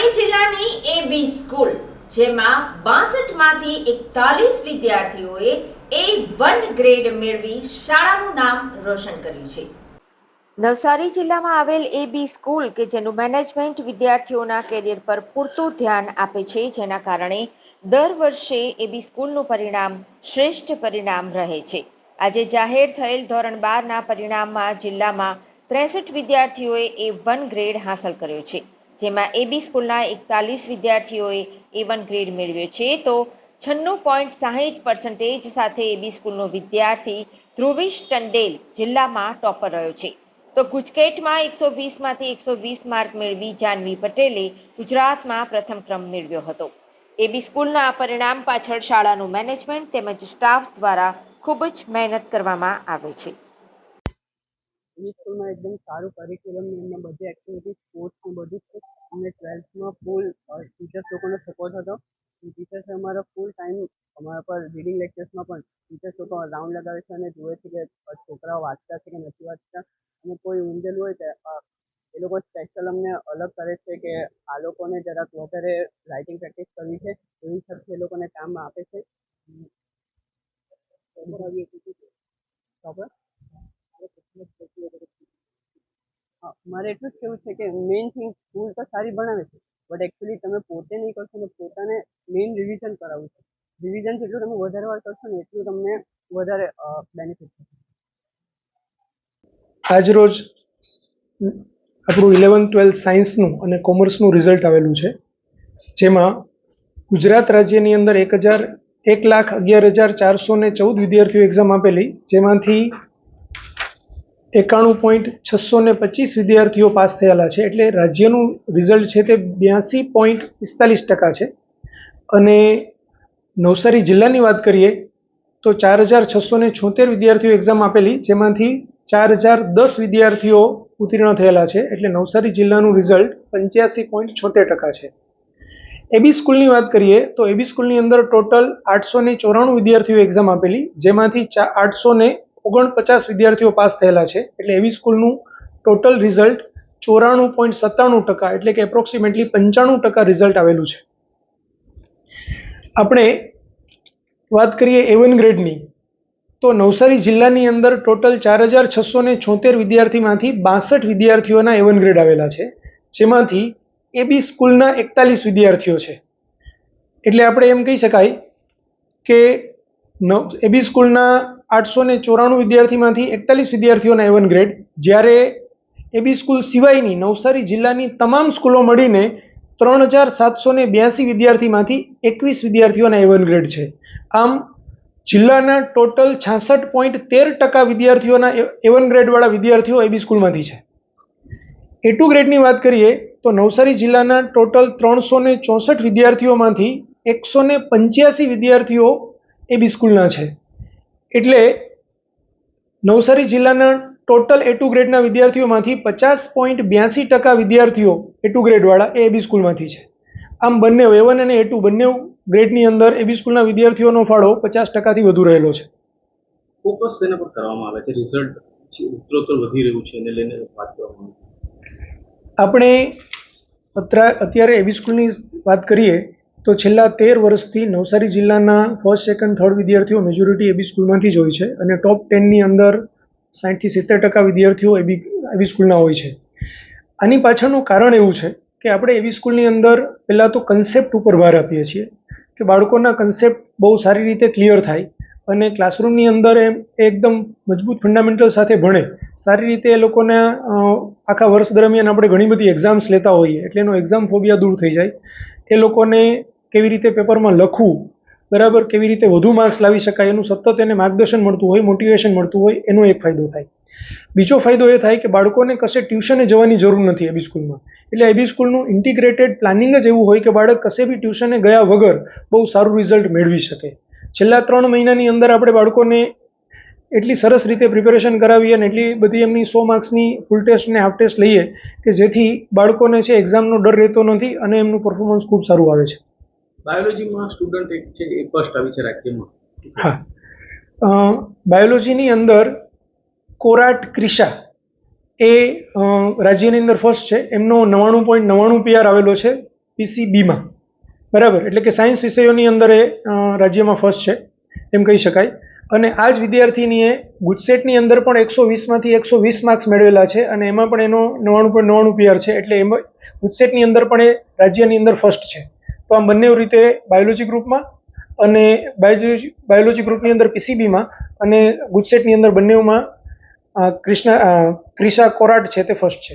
નવસારી જિલ્લાની એબી સ્કૂલ જેમાં બાસઠમાંથી એકતાલીસ વિદ્યાર્થીઓએ એ વન ગ્રેડ મેળવી શાળાનું નામ રોશન કર્યું છે નવસારી જિલ્લામાં આવેલ એબી સ્કૂલ કે જેનું મેનેજમેન્ટ વિદ્યાર્થીઓના કેરિયર પર પૂરતું ધ્યાન આપે છે, જેના કારણે દર વર્ષે એબી સ્કૂલનું પરિણામ શ્રેષ્ઠ પરિણામ રહે છે. આજે જાહેર થયેલ ધોરણ બારના પરિણામમાં જિલ્લામાં ત્રેસઠ વિદ્યાર્થીઓએ એ વન ગ્રેડ હાંસલ કર્યો છે. જેમાં એબી સ્કૂલના એકતાલીસ વિદ્યાર્થીઓએ એ વન ગ્રેડ મેળવ્યો છે. તો છન્નું પોઈન્ટ સાહીઠ પર્સન્ટેજ સાથે એબી સ્કૂલનો વિદ્યાર્થી ધ્રુવીશ ટંડેલ જિલ્લામાં ટોપર રહ્યો છે. તો ગુજકેટમાં એકસો વીસમાંથી એકસો વીસ માર્ક મેળવી જાનવી પટેલે ગુજરાતમાં પ્રથમ ક્રમ મેળવ્યો હતો. એબી સ્કૂલના પરિણામ પાછળ શાળાનું મેનેજમેન્ટ તેમજ સ્ટાફ દ્વારા ખૂબ જ મહેનત કરવામાં આવે છે. એની સ્કૂલમાં એકદમ સારું કરિક્યુલમ એમને બધી એક્ટિવિટી સ્પોર્ટ્સ ને બધું છે. અમને ટ્વેલ્થમાં ફૂલ ટીચર્સ લોકોનો સપોર્ટ હતો. ટીચર્સે અમારો ફૂલ ટાઈમ અમારા પર રીડિંગ લેક્ચર્સમાં પણ ટીચર્સ લોકો રાઉન્ડ લગાવે છે અને જુએ છે કે છોકરાઓ વાંચતા છે કે નથી વાંચતા. અને કોઈ ઊંધેલું હોય એ લોકો સ્પેશિયલ અમને અલગ કરે છે કે આ લોકોને જરાક વધારે રાઇટિંગ પ્રેક્ટિસ કરવી છે. એવી સાથે એ લોકોને કામ આપે છે. હા, મારે એટલું જ કહેવું છે કે મેઇન થિંગ સ્કૂલ તો સારી ભણાવે છે બટ એકચ્યુઅલી તમે પોતે નહીં કરશો ને પોતાને મેઇન રિવિઝન કરાવવું છે. રિવિઝન જેટલું તમે વધારે વાર કરશો ને એટલું તમને વધારે બેનિફિટ થશે. આજરોજ આપણું ઇલેવન ટ્વેલ્થ સાયન્સનું અને કોમર્સનું રિઝલ્ટ આવેલું છે, જેમાં ગુજરાત રાજ્યની અંદર એક હજાર એક લાખ અગિયાર હજાર ચારસો ને ચૌદ વિદ્યાર્થીઓ એક્ઝામ આપેલી, જેમાંથી એકાણું પોઈન્ટ છસો ને પચીસ વિદ્યાર્થીઓ પાસ થયેલા છે. એટલે રાજ્યનું રિઝલ્ટ છે તે બ્યાસી પોઈન્ટ પિસ્તાલીસ ટકા છે. અને નવસારી જિલ્લાની વાત કરીએ તો ચાર હજાર છસો ને છોતેર વિદ્યાર્થીઓ એક્ઝામ આપેલી, જેમાંથી ચાર હજાર દસ વિદ્યાર્થીઓ ઉત્તીર્ણ થયેલા છે. એટલે નવસારી જિલ્લાનું રિઝલ્ટ પંચ્યાસી પોઈન્ટ છોતેર ટકા છે. એબી સ્કૂલની વાત કરીએ તો એબી સ્કૂલની અંદર ટોટલ આઠસો ને ચોરાણું વિદ્યાર્થીઓ એક્ઝામ આપેલી, જેમાંથી આઠસો ને ઓગણપચાસ વિદ્યાર્થીઓ પાસ થયેલા છે. એટલે એબી સ્કૂલનું ટોટલ રિઝલ્ટ ચોરાણું પોઈન્ટ સત્તાણું ટકા, એટલે કે એપ્રોક્સિમેટલી પંચાણું ટકા રિઝલ્ટ આવેલું છે. આપણે વાત કરીએ એવન ગ્રેડની તો નવસારી જિલ્લાની અંદર ટોટલ ચાર હજાર છસો ને છોતેર વિદ્યાર્થીમાંથી બાસઠ વિદ્યાર્થીઓના એવન ગ્રેડ આવેલા છે. જેમાંથી એબી સ્કૂલના એકતાલીસ વિદ્યાર્થીઓ છે. એટલે આપણે એમ કહી શકાય કે નવ એબી સ્કૂલના આઠસો ને ચોરાણું વિદ્યાર્થીમાંથી એકતાલીસ વિદ્યાર્થીઓના એવન ગ્રેડ જ્યારે એબી સ્કૂલ સિવાયની નવસારી જિલ્લાની તમામ સ્કૂલો મળીને ત્રણ હજાર સાતસો ને બ્યાસી વિદ્યાર્થીમાંથી એકવીસ વિદ્યાર્થીઓના એવન ગ્રેડ છે. આમ જિલ્લાના ટોટલ છાસઠ પોઈન્ટ તેર ટકા વિદ્યાર્થીઓના એવન ગ્રેડવાળા વિદ્યાર્થીઓ એબી સ્કૂલમાંથી છે. એ ટુ ગ્રેડની વાત કરીએ તો નવસારી જિલ્લાના ટોટલ ત્રણસો ને ચોસઠ વિદ્યાર્થીઓમાંથી એકસો ને પંચ્યાસી વિદ્યાર્થીઓ એબી સ્કૂલના છે. એટલે નવસારી જિલ્લાના ટોટલ એ ટુ ગ્રેડના વિદ્યાર્થીઓમાંથી પચાસ પોઈન્ટ બ્યાસી ટકા વિદ્યાર્થીઓ એ ટુ ગ્રેડવાળા એ એબી સ્કૂલમાંથી છે. આમ બંને એ વન અને એ ટુ બંને ગ્રેડની અંદર એબી સ્કૂલના વિદ્યાર્થીઓનો ફાળો પચાસ ટકાથી વધુ રહેલો છે. ફોકસ એના પર કરવામાં આવે છે? રિઝલ્ટ ઉત્તરોત્તર વધી રહ્યું છે એને લઈને વાત કરવામાં આપણે અત્યારે એબી સ્કૂલની વાત કરીએ તો છેલ્લા તેર વર્ષથી નવસારી જિલ્લાના ફર્સ્ટ સેકન્ડ થર્ડ વિદ્યાર્થીઓ મેજોરિટી એબી સ્કૂલમાંથી જ હોય છે અને ટોપ ટેનની અંદર સાઠથી સિત્તેર ટકા વિદ્યાર્થીઓ એબી એબી સ્કૂલના હોય છે. આની પાછળનું કારણ એવું છે કે આપણે એબી સ્કૂલની અંદર પહેલાં તો કન્સેપ્ટ ઉપર ભાર આપીએ છીએ કે બાળકોના કન્સેપ્ટ બહુ સારી રીતે ક્લિયર થાય અને ક્લાસરૂમની અંદર એમ એકદમ મજબૂત ફંડામેન્ટલ સાથે ભણે. સારી રીતે એ લોકોને આખા વર્ષ દરમિયાન આપણે ઘણી બધી એક્ઝામ્સ લેતા હોઈએ એટલે એનો એક્ઝામ ફોબિયા દૂર થઈ જાય. એ લોકોને કેવી રીતે પેપરમાં લખવું, બરાબર, કેવી રીતે વધુ માર્ક્સ લાવી શકાય, એનું સતત એને માર્ગદર્શન મળતું હોય મોટિવેશન મળતું હોય, એનો એક ફાયદો થાય. બીજો ફાયદો એ થાય કે બાળકોને કશે ટ્યુશને જવાની જરૂર નથી એબી સ્કૂલમાં. એટલે એબી સ્કૂલનું ઇન્ટિગ્રેટેડ પ્લાનિંગ જ એવું હોય કે બાળક કશે બી ટ્યુશને ગયા વગર બહુ સારું રિઝલ્ટ મેળવી શકે. છેલ્લા ત્રણ મહિનાની અંદર આપણે બાળકોને એટલી સરસ રીતે પ્રિપેરેશન કરાવીએ અને એટલી બધી એમની સો માર્ક્સની ફૂલ ટેસ્ટ અને હાફ ટેસ્ટ લઈએ કે જેથી બાળકોને છે એક્ઝામનો ડર રહેતો નથી અને એમનું પરફોર્મન્સ ખૂબ સારું આવે છે. બાયોલોજીમાં સ્ટુડન્ટ એક છે, એ ફર્સ્ટ આવી છે રાજ્યમાં. હા. બાયોલોજીની અંદર કોરાટ ક્રિશા એ રાજ્યની અંદર ફર્સ્ટ છે. એમનો નવ્વાણું પોઈન્ટ નવ્વાણું પીઆર આવેલો છે પીસીબીમાં બરાબર? એટલે કે સાયન્સ વિષયોની અંદર એ રાજ્યમાં ફર્સ્ટ છે, એમ કહી શકાય. અને આ જ વિદ્યાર્થીનીએ ગુજસેટની અંદર પણ એકસો વીસમાંથી એકસો વીસ માર્ક્સ મેળવેલા છે અને એમાં પણ એનો નવ્વાણું પોઈન્ટ નવ્વાણું પીઆર છે. એટલે એમાં ગુજસેટની અંદર પણ એ રાજ્યની અંદર ફર્સ્ટ છે. તો આમ બંને રીતે બાયોલોજી ગ્રુપમાં અને બાયોલોજી બાયોલોજી ગ્રુપની અંદર પીસીબીમાં અને ગુજસેટની અંદર બંનેમાં ક્રિષ્ના ક્રિશા કોરાટ છે તે ફર્સ્ટ છે.